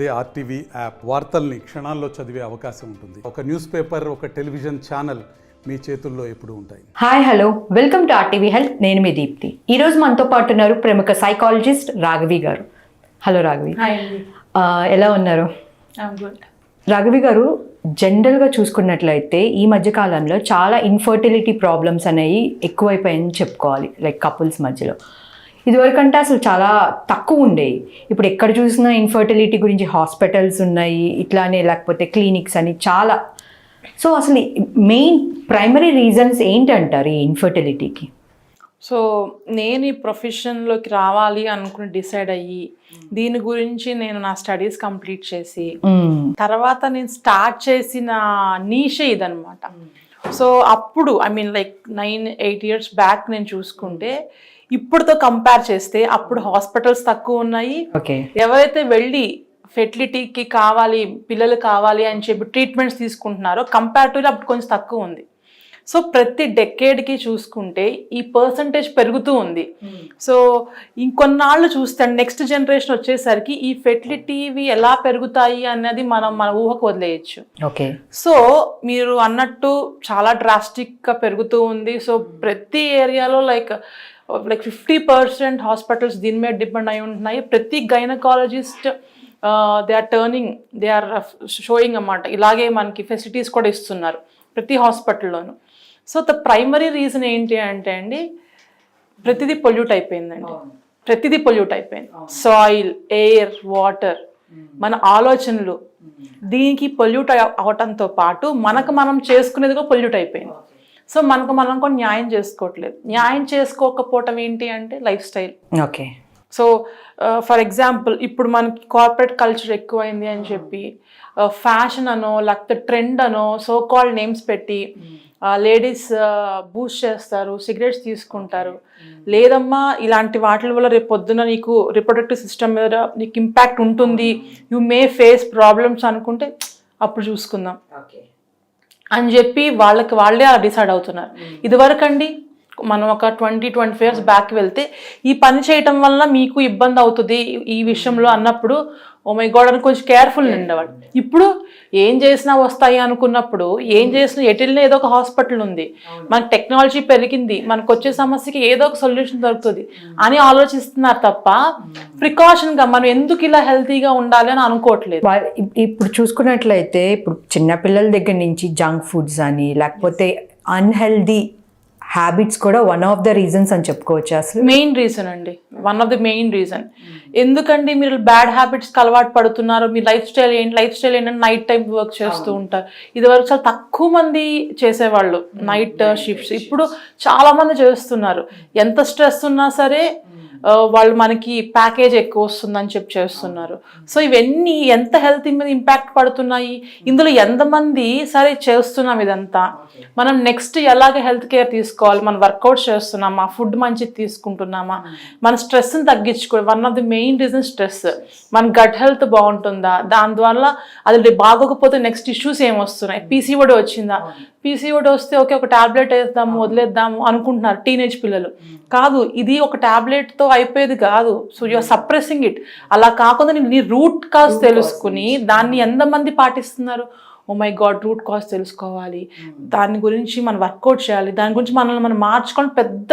అదే RTV app వార్తల్ని క్షణాల్లో చదివే అవకాశం ఉంటుంది. ఒక న్యూస్ పేపర్ ఒక టెలివిజన్ ఛానల్ మీ చేతుల్లో ఎప్పుడూ ఉంటాయి. Hi hello. Welcome to RTV health. నేను మీ దీప్తి. ఈరోజు మనతో పాటు ఉన్నారు ప్రముఖ సైకాలజిస్ట్ రాఘవి గారు. హలో రాఘవి. ఎలా ఉన్నారు? రాఘవి గారు జనరల్గా చూసుకున్నట్లయితే ఈ మధ్య కాలంలో చాలా ఇన్ఫర్టిలిటీ ప్రాబ్లమ్స్ అనేవి ఎక్కువైపోయాయని చెప్పుకోవాలి లైక్ కపుల్స్ మధ్యలో. ఇదివరకంటే అసలు చాలా తక్కువ ఉండేవి ఇప్పుడు ఎక్కడ చూసినా ఇన్ఫర్టిలిటీ గురించి హాస్పిటల్స్ ఉన్నాయి ఇట్లానే లేకపోతే క్లినిక్స్ అని చాలా. సో అసలు మెయిన్ ప్రైమరీ రీజన్స్ ఏంటంటారు ఈ ఇన్ఫర్టిలిటీకి సో నేను ఈ ప్రొఫెషన్లోకి రావాలి అనుకుని డిసైడ్ అయ్యి దీని గురించి నేను నా స్టడీస్ కంప్లీట్ చేసి తర్వాత నేను స్టార్ట్ చేసిన నీషే ఇదనమాట సో అప్పుడు I mean like nine eight years back నేను చూసుకుంటే ఇప్పుడుతో కంపేర్ చేస్తే అప్పుడు హాస్పిటల్స్ తక్కువ ఉన్నాయి. ఓకే. ఎవరైతే వెళ్ళి ఫెర్టిలిటీకి కావాలి పిల్లలు కావాలి అని చెప్పి ట్రీట్మెంట్స్ తీసుకుంటున్నారో కంపారిటివ్లీ అప్పుడు కొంచెం తక్కువ ఉంది. సో ప్రతి డెకేడ్కి చూసుకుంటే ఈ పర్సంటేజ్ పెరుగుతూ ఉంది. సో ఇంకొన్నాళ్ళు చూస్తే నెక్స్ట్ జనరేషన్ వచ్చేసరికి ఈ ఫెర్టిలిటీవి ఎలా పెరుగుతాయి అన్నది మనం మన ఊహకు వదిలేయచ్చు. ఓకే. సో మీరు అన్నట్టు చాలా డ్రాస్టిక్గా పెరుగుతూ ఉంది. సో ప్రతి ఏరియాలో like like fifty percent hospitals దీని మీద డిపెండ్ అయి ఉంటున్నాయి. ప్రతి gynaecologist they are turning they are showing అన్నమాట. ఇలాగే మనకి ఫెసిలిటీస్ కూడా ఇస్తున్నారు ప్రతి హాస్పిటల్లోనూ సో ద ప్రైమరీ రీజన్ ఏంటి అంటే అండి ప్రతిదీ పొల్యూట్ అయిపోయిందండి. ప్రతిదీ పొల్యూట్ అయిపోయింది. సాయిల్ ఎయిర్ వాటర్ మన ఆలోచనలు దీనికి పొల్యూట్ అవటంతో పాటు మనకు మనం చేసుకునేది కూడా పొల్యూట్ అయిపోయింది. సో మనకు మనం కూడా న్యాయం చేసుకోవట్లేదు. న్యాయం చేసుకోకపోవటం ఏంటి అంటే lifestyle. Okay. So for example ఇప్పుడు మనకి కార్పొరేట్ కల్చర్ ఎక్కువైంది అని చెప్పి ఫ్యాషన్ అనో లేకపోతే ట్రెండ్ అనో సో కాల్డ్ నేమ్స్ పెట్టి లేడీస్ బూస్ట్ చేస్తారు సిగరెట్స్ తీసుకుంటారు. లేదమ్మా ఇలాంటి వాటి వల్ల రేపు పొద్దున నీకు రిప్రొడక్టివ్ సిస్టమ్ మీద నీకు ఇంపాక్ట్ ఉంటుంది. యు మే ఫేస్ ప్రాబ్లమ్స్ అనుకుంటే అప్పుడు చూసుకుందాం. అని చెప్పి వాళ్ళకి వాళ్ళే డిసైడ్ అవుతున్నారు. ఇదివరకండి మనం ఒక twenty twenty five years back వెళ్తే ఈ పని చేయటం వల్ల మీకు ఇబ్బంది అవుతుంది ఈ విషయంలో అన్నప్పుడు ఓ మై గాడ్ అని కొంచెం కేర్ఫుల్ ఉండేవాడు ఇప్పుడు ఏం చేసినా వస్తాయి అనుకున్నప్పుడు ఏం చేసినా ఎటు వెళ్ళినా ఏదో ఒక హాస్పిటల్ ఉంది. మనకి టెక్నాలజీ పెరిగింది మనకు వచ్చే సమస్యకి ఏదో ఒక సొల్యూషన్ దొరుకుతుంది అని ఆలోచిస్తున్నారు తప్ప ప్రికాషన్గా మనం ఎందుకు ఇలా హెల్తీగా ఉండాలి అని అనుకోవట్లేదు. ఇప్పుడు చూసుకున్నట్లయితే ఇప్పుడు చిన్నపిల్లల దగ్గర నుంచి జంక్ ఫుడ్స్ అని లేకపోతే అన్హెల్దీ హ్యాబిట్స్ కూడా వన్ ఆఫ్ ద రీజన్స్ అని చెప్పుకోవచ్చు అసలు. మెయిన్ రీజన్ అండి. One of the main reason ఎందుకండి మీరు బ్యాడ్ హ్యాబిట్స్కి అలవాటు పడుతున్నారు మీ లైఫ్ స్టైల్ ఏంటి లైఫ్ స్టైల్ ఏంటంటే నైట్ టైం వర్క్ చేస్తూ ఉంటారు. ఇది వరకు చాలా తక్కువ మంది చేసేవాళ్ళు. నైట్ షిఫ్ట్స్ ఇప్పుడు చాలా మంది చేస్తున్నారు. ఎంత స్ట్రెస్ ఉన్నా సరే ఆ, వాళ్ళు మనకి ప్యాకేజ్ ఎక్కువ వస్తుందని చెప్పి చేస్తున్నారు. సో ఇవన్నీ ఎంత హెల్త్ మీద ఇంపాక్ట్ పడుతున్నాయి? ఇందులో ఎంతమంది సరే చేస్తున్నాం ఇదంతా. మనం నెక్స్ట్ ఎలాగ హెల్త్ కేర్ తీసుకోవాలి? మనం వర్కౌట్ చేస్తున్నామా? ఫుడ్ మంచిది తీసుకుంటున్నామా? మన స్ట్రెస్ని తగ్గించుకో one of the main reason stress మన గట్ హెల్త్ బాగుంటుందా? దాని ద్వారా అది బాగోకపోతే నెక్స్ట్ ఇష్యూస్ ఏం వస్తున్నాయి? పీసీఓడి వచ్చిందా? పీసీఓడి వస్తే ఓకే ఒక టాబ్లెట్ వేద్దాము వదిలేద్దాము అనుకుంటున్నారు టీనేజ్ పిల్లలు. కాదు ఇది ఒక టాబ్లెట్తో అయిపోయేది కాదు. సో యూఆర్ సప్రెసింగ్ ఇట్ అలా కాకుండా నీ- నీ రూట్ కాజ్ తెలుసుకుని దాన్ని ఎంతమంది పాటిస్తున్నారు? Oh my god root cause తెలుసుకోవాలి. దాని గురించి మనం వర్కౌట్ చేయాలి. దాని గురించి మనల్ని మనం మార్చుకోవడం పెద్ద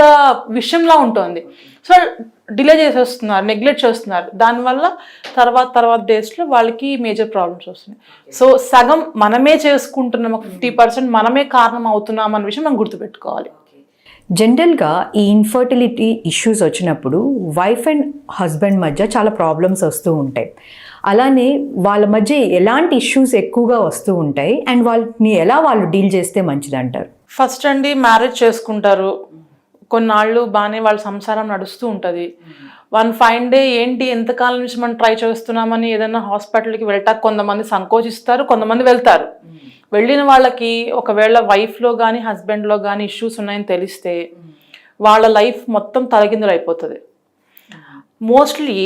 విషయంలా ఉంటుంది. సో డిలే చేసేస్తున్నారు నెగ్లెక్ట్ చేస్తున్నారు. దానివల్ల తర్వాత తర్వాత డేస్లో వాళ్ళకి మేజర్ ప్రాబ్లమ్స్ వస్తున్నాయి. సో సగం మనమే చేసుకుంటున్నాం. ఒక ఫిఫ్టీ పర్సెంట్ మనమే కారణం అవుతున్నాం అన్న విషయం మనం గుర్తుపెట్టుకోవాలి. జనరల్గా ఈ ఇన్ఫర్టిలిటీ ఇష్యూస్ వచ్చినప్పుడు వైఫ్ అండ్ హస్బెండ్ మధ్య చాలా ప్రాబ్లమ్స్ వస్తూ ఉంటాయి. అలానే వాళ్ళ మధ్య ఎలాంటి ఇష్యూస్ ఎక్కువగా వస్తూ ఉంటాయి అండ్ వాళ్ళని ఎలా వాళ్ళు డీల్ చేస్తే మంచిది అంటారు ఫస్ట్ అండి మ్యారేజ్ చేసుకుంటారు. కొన్నాళ్ళు బాగానే వాళ్ళ సంసారం నడుస్తూ ఉంటుంది. వన్ ఫైన్ డే ఏంటి ఎంతకాలం నుంచి మనం ట్రై చేస్తున్నామని ఏదైనా హాస్పిటల్కి వెళ్ళటానికి కొంతమంది సంకోచిస్తారు కొంతమంది వెళ్తారు. వెళ్ళిన వాళ్ళకి ఒకవేళ వైఫ్లో కానీ హస్బెండ్లో కానీ ఇష్యూస్ ఉన్నాయని తెలిస్తే వాళ్ళ లైఫ్ మొత్తం తలకిందులు అయిపోతుంది. మోస్ట్లీ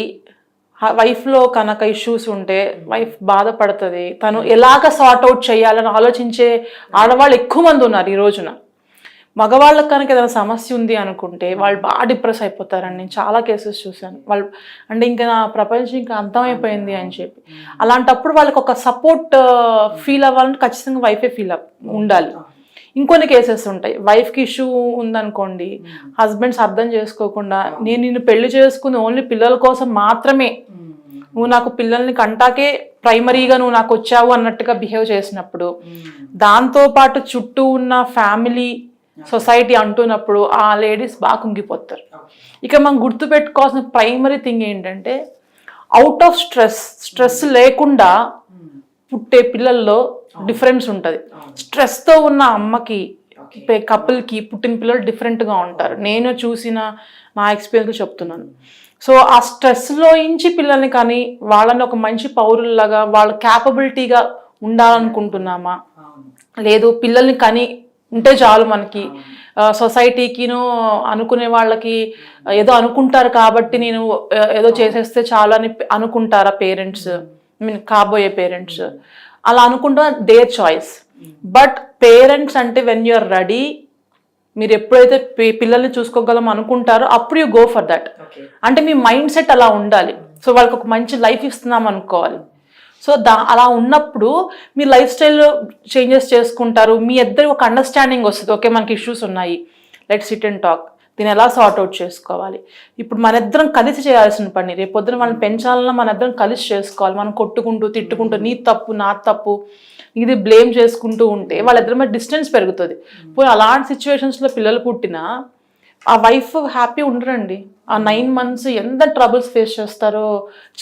వైఫ్లో కనుక ఇష్యూస్ ఉంటే వైఫ్ బాధపడుతుంది. తను ఎలాగ సార్ట్ అవుట్ చేయాలని ఆలోచించే ఆడవాళ్ళు ఎక్కువ మంది ఉన్నారు ఈ రోజున. మగవాళ్ళకి కనుక ఏదైనా సమస్య ఉంది అనుకుంటే వాళ్ళు బాగా డిప్రెస్ అయిపోతారని నేను చాలా కేసెస్ చూశాను. వాళ్ళు అంటే ఇంకా నా ప్రపంచం ఇంకా అంతమైపోయింది అని చెప్పి. అలాంటప్పుడు వాళ్ళకి ఒక సపోర్ట్ ఫీల్ అవ్వాలంటే ఖచ్చితంగా వైఫే ఫీల్ ఉండాలి. ఇంకొన్ని కేసెస్ ఉంటాయి. వైఫ్కి ఇష్యూ ఉందనుకోండి హస్బెండ్స్ అర్థం చేసుకోకుండా నేను నిన్ను పెళ్ళి చేసుకుని ఓన్లీ పిల్లల కోసం మాత్రమే నువ్వు నాకు పిల్లల్ని కంటాకే ప్రైమరీగా నువ్వు నాకు వచ్చావు అన్నట్టుగా బిహేవ్ చేసినప్పుడు దాంతో పాటు చుట్టూ ఉన్న ఫ్యామిలీ సొసైటీ అంటున్నప్పుడు ఆ లేడీస్ బాగా కుంగిపోతారు. ఇక మనం గుర్తుపెట్టుకోవాల్సిన ప్రైమరీ థింగ్ ఏంటంటే అవుట్ ఆఫ్ స్ట్రెస్ స్ట్రెస్ లేకుండా పుట్టే పిల్లల్లో డిఫరెన్స్ ఉంటుంది. స్ట్రెస్తో ఉన్న అమ్మకి కపుల్కి పుట్టిన పిల్లలు డిఫరెంట్గా ఉంటారు. నేను చూసిన నా ఎక్స్పీరియన్స్ చెప్తున్నాను. సో ఆ స్ట్రెస్లో ఇంచి పిల్లల్ని కానీ వాళ్ళని ఒక మంచి పౌరుల్లాగా వాళ్ళ క్యాపబిలిటీగా ఉండాలనుకుంటున్నామా? లేదు పిల్లల్ని కని ఉంటే చాలు మనకి. సొసైటీకిను అనుకునే వాళ్ళకి ఏదో అనుకుంటారు కాబట్టి నేను ఏదో చేసేస్తే చాలు అని అనుకుంటారా పేరెంట్స్? ఐ మీన్ కాబోయే పేరెంట్స్. అలా అనుకుంటా దేర్ చాయిస్ బట్ పేరెంట్స్ అంటే వెన్ యూఆర్ రెడీ మీరు ఎప్పుడైతే పిల్లల్ని చూసుకోగలం అనుకుంటారో అప్పుడు యూ గో ఫర్ దట్ అంటే మీ మైండ్ సెట్ అలా ఉండాలి. సో వాళ్ళకి ఒక మంచి లైఫ్ ఇస్తున్నాం అనుకోవాలి. సో దా అలా ఉన్నప్పుడు మీ లైఫ్ స్టైల్ చేంజెస్ చేసుకుంటారు. మీ ఇద్దరు ఒక అండర్స్టాండింగ్ వస్తుంది. ఓకే మనకి ఇష్యూస్ ఉన్నాయి. లెట్ సిట్ అండ్ టాక్ దీన్ని ఎలా సార్ట్ అవుట్ చేసుకోవాలి? ఇప్పుడు మన ఇద్దరం కలిసి చేయాల్సిన పని రేపొద్దున మనం వాళ్ళని పెంచాలన్నా మన ఇద్దరం కలిసి చేసుకోవాలి. మనం కొట్టుకుంటూ తిట్టుకుంటూ నీ తప్పు నా తప్పు ఇది బ్లేమ్ చేసుకుంటూ ఉంటే వాళ్ళిద్దరి మధ్య డిస్టెన్స్ పెరుగుతుంది. పోనీ అలాంటి సిచ్యువేషన్స్లో పిల్లలు పుట్టినా ఆ వైఫ్ హ్యాపీ ఉండరండి. ఆ నైన్ మంత్స్ ఎంత ట్రబుల్స్ ఫేస్ చేస్తారో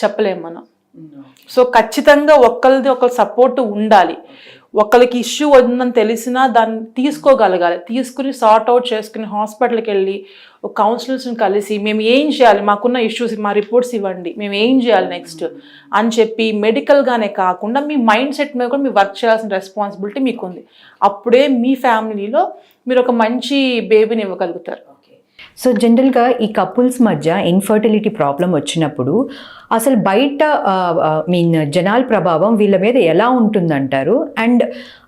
చెప్పలేము మనం. సో ఖచ్చితంగా ఒకరిది ఒకరి సపోర్ట్ ఉండాలి. ఒకరికి ఇష్యూ ఉందని తెలిసినా దాన్ని తీసుకోగలగాలి. తీసుకుని సార్ట్ అవుట్ చేసుకుని హాస్పిటల్కి వెళ్ళి ఒక కౌన్సిలర్స్ని కలిసి మేము ఏం చేయాలి? మాకున్న ఇష్యూస్ మా రిపోర్ట్స్ ఇవ్వండి. మేము ఏం చేయాలి నెక్స్ట్ అని చెప్పి మెడికల్గానే కాకుండా మీ మైండ్ సెట్ మీద కూడా మీరు వర్క్ చేయాల్సిన రెస్పాన్సిబిలిటీ మీకు ఉంది అప్పుడే మీ ఫ్యామిలీలో మీరు ఒక మంచి బేబీని ఇవ్వగలుగుతారు. సో జనరల్గా ఈ కపుల్స్ మధ్య ఇన్ఫర్టిలిటీ ప్రాబ్లం వచ్చినప్పుడు అసలు బయట మీన్ జనాల ప్రభావం వీళ్ళ మీద ఎలా ఉంటుందంటారు? అండ్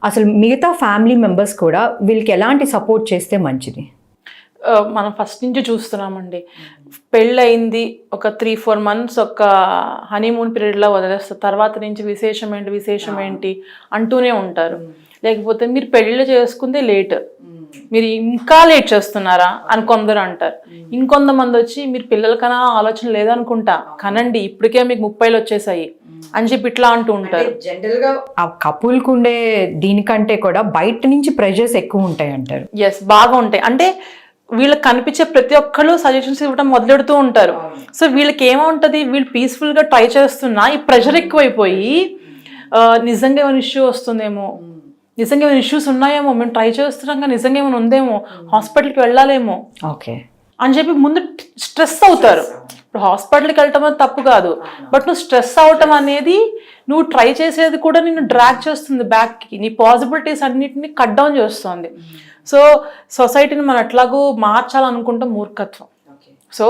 అసలు మిగతా ఫ్యామిలీ మెంబర్స్ కూడా వీళ్ళకి ఎలాంటి సపోర్ట్ చేస్తే మంచిది? మనం ఫస్ట్ నుంచి చూస్తున్నామండి. పెళ్ళయింది ఒక త్రీ ఫోర్ మంత్స్ ఒక హనీమూన్ పీరియడ్లో వదిలేస్తారు. తర్వాత నుంచి విశేషం ఏంటి విశేషం ఏంటి అంటూనే ఉంటారు. లేకపోతే మీరు పెళ్ళిళ్ళు చేసుకుందే లేట్ మీరు ఇంకా లేట్ చేస్తున్నారా అని కొందరు అంటారు. ఇంకొంతమంది వచ్చి మీరు పిల్లలకన్నా ఆలోచన లేదనుకుంటా కనండి ఇప్పటికే మీకు ముప్పైలు వచ్చేసాయి అని చెప్పి ఇట్లా అంటూ ఉంటారు. జనరల్గా ఆ కపుల్కి ఉండే దీనికంటే కూడా బయట నుంచి ప్రెషర్స్ ఎక్కువ ఉంటాయి అంటారు. ఎస్ బాగా ఉంటాయి. అంటే వీళ్ళకి కనిపించే ప్రతి ఒక్కళ్ళు సజెషన్స్ ఇవ్వడం మొదలెడుతూ ఉంటారు. సో వీళ్ళకి ఏముంటది? వీళ్ళు peaceful గా ట్రై చేస్తున్నా ఈ ప్రెషర్ ఎక్కువైపోయి నిజంగా ఏమైనా ఇష్యూ వస్తుందేమో. నిజంగా ఏమైనా ఇష్యూస్ ఉన్నాయేమో? మేము ట్రై చేస్తున్నాం కానీ నిజంగా ఏమైనా ఉందేమో? హాస్పిటల్కి వెళ్ళాలేమో? ఓకే అని చెప్పి ముందు స్ట్రెస్ అవుతారు. ఇప్పుడు హాస్పిటల్కి వెళ్ళటం అనేది తప్పు కాదు. బట్ నువ్వు స్ట్రెస్ అవటం అనేది నువ్వు ట్రై చేసేది కూడా నిన్ను డ్రాగ్ చేస్తుంది బ్యాక్కి నీ పాసిబిలిటీస్ అన్నిటిని కట్ డౌన్ చేస్తుంది. సో సొసైటీని మనం ఎట్లాగూ మార్చాలనుకుంటాం మూర్ఖత్వం. సో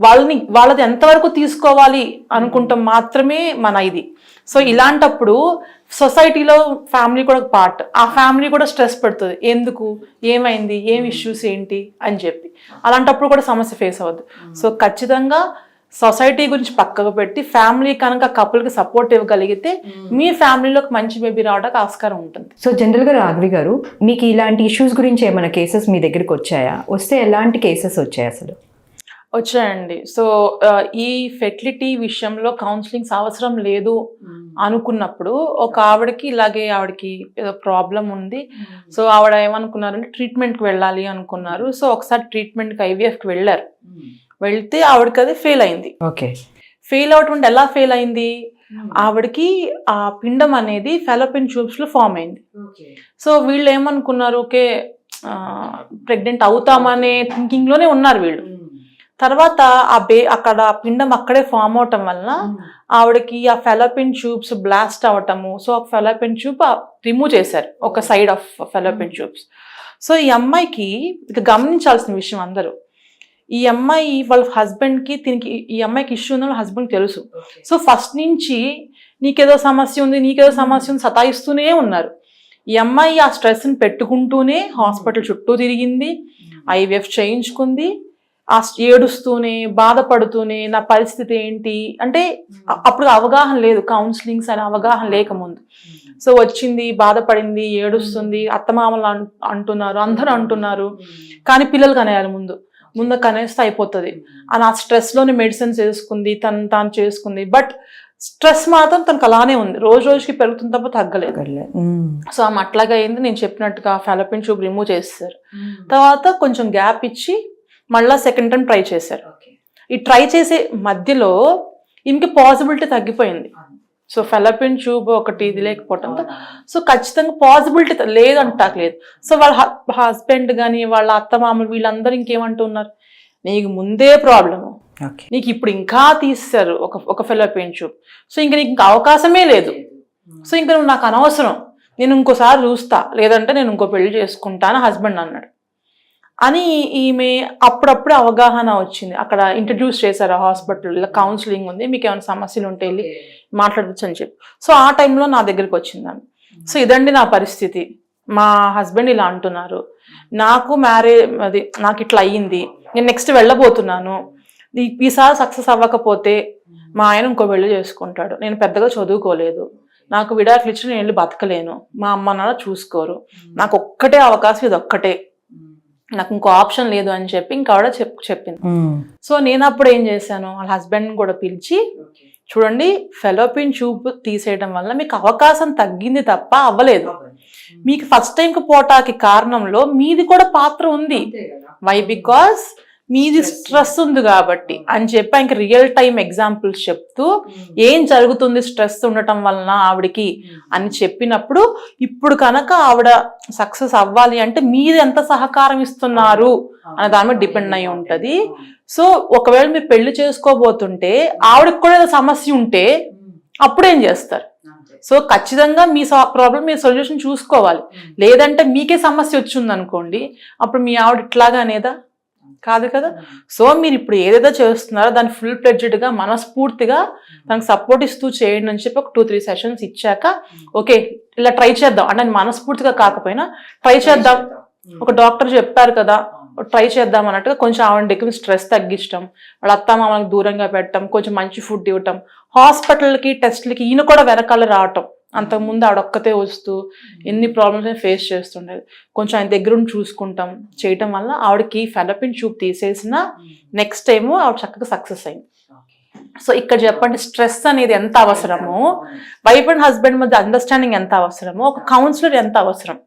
వాళ్ళని వాళ్ళది ఎంతవరకు తీసుకోవాలి అనుకుంటాం మాత్రమే మన ఇది. సో ఇలాంటప్పుడు సొసైటీలో ఫ్యామిలీ కూడా పార్ట్. ఆ ఫ్యామిలీ కూడా స్ట్రెస్ పెడుతుంది. ఎందుకు? ఏమైంది? ఏం ఇష్యూస్ ఏంటి? అని చెప్పి. అలాంటప్పుడు కూడా సమస్య ఫేస్ అవ్వద్దు. సో ఖచ్చితంగా సొసైటీ గురించి పక్కకు పెట్టి ఫ్యామిలీ కనుక కపుల్కి సపోర్ట్ ఇవ్వగలిగితే మీ ఫ్యామిలీలోకి మంచి బేబీ రావడానికి ఆస్కారం ఉంటుంది. సో జనరల్గా రాఘవి గారు మీకు ఇలాంటి ఇష్యూస్ గురించి ఏమైనా కేసెస్ మీ దగ్గరికి వచ్చాయా? వస్తే ఎలాంటి కేసెస్ వచ్చాయి అసలు? వచ్చాయండి. సో ఈ ఫెర్టిలిటీ విషయంలో కౌన్సిలింగ్స్ అవసరం లేదు అనుకున్నప్పుడు ఒక ఆవిడకి ఇలాగే ఆవిడకి ఏదో ప్రాబ్లం ఉంది. సో ఆవిడ ఏమనుకున్నారంటే ట్రీట్మెంట్కి వెళ్ళాలి అనుకున్నారు. సో ఒకసారి ట్రీట్మెంట్కి ఐవీఎఫ్కి వెళ్ళారు. వెళ్తే ఆవిడకి అది ఫెయిల్ అయింది. ఓకే. ఫెయిల్ అవటం ఎలా ఫెయిల్ అయింది? ఆవిడకి ఆ పిండం అనేది ఫెలోపిన్ ట్యూబ్స్లో ఫామ్ అయింది. సో వీళ్ళు ఏమనుకున్నారు? ఓకే ప్రెగ్నెంట్ అవుతామనే థింకింగ్లోనే ఉన్నారు వీళ్ళు. తర్వాత ఆ బే అక్కడ పిండం అక్కడే ఫామ్ అవటం వలన ఆవిడకి ఆ ఫెలోపిన్ ట్యూబ్స్ బ్లాస్ట్ అవటము. సో ఆ ఫెలోపిన్ ట్యూబ్ రిమూవ్ చేశారు ఒక side of fallopian tubes. So ఈ అమ్మాయికి ఇక గమనించాల్సిన విషయం అందరూ. ఈ అమ్మాయి వాళ్ళ హస్బెండ్కి దీనికి ఈ అమ్మాయికి ఇష్యూ ఉందని హస్బెండ్ తెలుసు. సో ఫస్ట్ నుంచి నీకేదో సమస్య ఉంది నీకేదో సమస్య ఉంది సతాయిస్తూనే ఉన్నారు. ఈ అమ్మాయి ఆ స్ట్రెస్ని పెట్టుకుంటూనే హాస్పిటల్ చుట్టూ తిరిగింది ఐవీఎఫ్ చేయించుకుంది ఆ ఏడుస్తూనే బాధపడుతూనే నా పరిస్థితి ఏంటి? అంటే అప్పుడు అవగాహన లేదు. కౌన్సిలింగ్స్ అనే అవగాహన లేకముందు సో వచ్చింది బాధపడింది ఏడుస్తుంది అత్తమామలు అంటున్నారు అందరూ అంటున్నారు. కానీ పిల్లలు కనేయాలి ముందు. ముందు కనేస్తే అయిపోతుంది. అని ఆ స్ట్రెస్లోని మెడిసిన్స్ వేసుకుంది తను తాను చేసుకుంది. బట్ స్ట్రెస్ మాత్రం తనకు అలానే ఉంది. రోజు రోజుకి పెరుగుతుంది తప్ప తగ్గలేదు. సో ఆమె అట్లాగే అయింది. నేను చెప్పినట్టుగా ఫెలపిన్ ట్యూబ్ రిమూవ్ చేస్తారు తర్వాత కొంచెం గ్యాప్ ఇచ్చి మళ్ళీ సెకండ్ టైం ట్రై చేశారు. ఈ ట్రై చేసే మధ్యలో ఈమెకి పాసిబిలిటీ తగ్గిపోయింది. సో ఫెలపిన్ ట్యూబ్ ఒకటి ఇది లేకపోవడంతో సో ఖచ్చితంగా పాసిబిలిటీ లేదంటాక లేదు. సో వాళ్ళ హస్బెండ్ కానీ వాళ్ళ అత్తమామలు వీళ్ళందరూ ఇంకేమంటున్నారు నీకు ముందే ప్రాబ్లము నీకు ఇప్పుడు ఇంకా తీస్తారు ఒక ఒక ఫెలోపిన్ ట్యూబ్ సో ఇంకా నీకు ఇంకా అవకాశమే లేదు. సో ఇంకా నువ్వు నాకు అనవసరం. నేను ఇంకోసారి చూస్తా. లేదంటే నేను ఇంకో పెళ్ళి చేసుకుంటా అని హస్బెండ్ అన్నాడు. అని ఈమె అప్పుడప్పుడు అవగాహన వచ్చింది. అక్కడ ఇంట్రడ్యూస్ చేశారు హాస్పిటల్ ఇలా కౌన్సిలింగ్ ఉంది మీకు ఏమైనా సమస్యలు ఉంటే వెళ్ళి మాట్లాడచ్చు అని చెప్పి. సో ఆ టైంలో నా దగ్గరికి వచ్చింది ఆమె సో ఇదండి నా పరిస్థితి. మా హస్బెండ్ ఇలా అంటున్నారు. నాకు మ్యారేజ్ అది నాకు ఇట్లా అయ్యింది. నేను నెక్స్ట్ వెళ్ళబోతున్నాను. ఈసారి సక్సెస్ అవ్వకపోతే మా ఆయన ఇంకో పెళ్ళి చేసుకుంటాడు. నేను పెద్దగా చదువుకోలేదు. నాకు విడాకులు ఇచ్చి నేను వెళ్ళి బతకలేను. మా అమ్మ నాన్న చూసుకోరు. నాకు ఒక్కటే అవకాశం ఇది ఒక్కటే నాకు ఇంకో ఆప్షన్ లేదు అని చెప్పి ఇంకా ఆవిడ చెప్ చెప్పింది. సో నేను అప్పుడు ఏం చేశాను? వాళ్ళ హస్బెండ్ కూడా పిలిచి చూడండి ఫెలోపిన్ ట్యూబ్ తీసేయడం వల్ల మీకు అవకాశం తగ్గింది తప్ప అవ్వలేదు. మీకు ఫస్ట్ టైంకి పోటాకి కారణంలో మీది కూడా పాత్ర ఉంది. వై బికాస్ మీది స్ట్రెస్ ఉంది కాబట్టి. అని చెప్పి ఇంక రియల్ టైం ఎగ్జాంపుల్స్ చెప్తూ ఏం జరుగుతుంది స్ట్రెస్ ఉండటం వలన ఆవిడకి? అని చెప్పినప్పుడు ఇప్పుడు కనుక ఆవిడ సక్సెస్ అవ్వాలి అంటే మీరు ఎంత సహకారం ఇస్తున్నారు? అనే దాని మీద డిపెండ్ అయి ఉంటది. సో ఒకవేళ మీరు పెళ్ళి చేసుకోబోతుంటే ఆవిడకి కూడా ఏదో సమస్య ఉంటే అప్పుడేం చేస్తారు? సో ఖచ్చితంగా మీ ప్రాబ్లం మీ సొల్యూషన్ చూసుకోవాలి. లేదంటే మీకే సమస్య వచ్చింది అనుకోండి అప్పుడు మీ ఆవిడ ఇట్లాగా అనేదా? కాదు కదా? సో మీరు ఇప్పుడు ఏదైతే చేస్తున్నారో దాన్ని ఫుల్గా మనస్ఫూర్తిగా దానికి సపోర్ట్ ఇస్తూ చేయండి అని చెప్పి ఒక టూ త్రీ సెషన్స్ ఇచ్చాక ఓకే ఇలా ట్రై చేద్దాం. అంటే మనస్ఫూర్తిగా కాకపోయినా ట్రై చేద్దాం. ఒక డాక్టర్ చెప్పారు కదా ట్రై చేద్దాం అన్నట్టుగా కొంచెం ఆవిడకి స్ట్రెస్ తగ్గించడం వాళ్ళ అత్త మామలకు దూరంగా పెట్టడం కొంచెం మంచి ఫుడ్ ఇవ్వటం హాస్పిటల్కి టెస్ట్లకి ఈయన కూడా వెనకాల రావటం. అంతకుముందు ఆడొక్కతే వస్తూ ఎన్ని ప్రాబ్లమ్స్ ఫేస్ చేస్తుండేది. కొంచెం ఆయన దగ్గర ఉండి చూసుకుంటాం. చేయటం వల్ల ఆవిడకి ఫెలపిన్ ట్యూబ్ తీసేసిన నెక్స్ట్ టైం ఆవిడ చక్కగా సక్సెస్ అయింది. సో ఇక్కడ చెప్పండి స్ట్రెస్ అనేది ఎంత అవసరమో? వైఫ్ అండ్ హస్బెండ్ మధ్య అండర్స్టాండింగ్ ఎంత అవసరమో? ఒక కౌన్సిలర్ ఎంత అవసరం?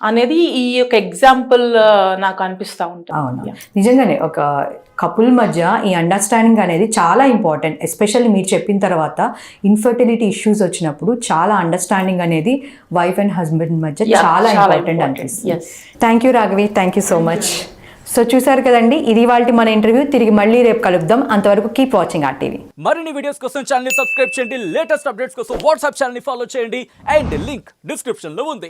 అనేది ఈ యొక్క ఎగ్జాంపుల్ నాకు అనిపిస్తా ఉంటుంది. అవును. నిజంగానే ఒక కపుల్ మధ్య ఈ అండర్స్టాండింగ్ అనేది చాలా ఇంపార్టెంట్ ఎస్పెషల్లీ మీరు చెప్పిన తర్వాత ఇన్ఫర్టిలిటీ ఇష్యూస్ వచ్చినప్పుడు చాలా అండర్స్టాండింగ్ అనేది వైఫ్ అండ్ హస్బెండ్ మధ్య చాలా ఇంపార్టెంట్. అనిపిస్తుంది. Thank you Raghavi thank you so much so చూసారు కదండి ఇది వాళ్ళ మన ఇంటర్వ్యూ తిరిగి మళ్ళీ రేపు కలుద్దాం. అంతవరకు కీప్ వాచింగ్ ఆ టీవీ మరిన్ని వీడియోస్ కోసం ఛానల్ సబ్స్క్రైబ్ చేయండి. లేటెస్ట్ అప్డేట్స్ కోసం వాట్సాప్ ఛానల్ ఫాలో చేయండి. అండ్ లింక్ డిస్క్రిప్షన్లో ఉంది.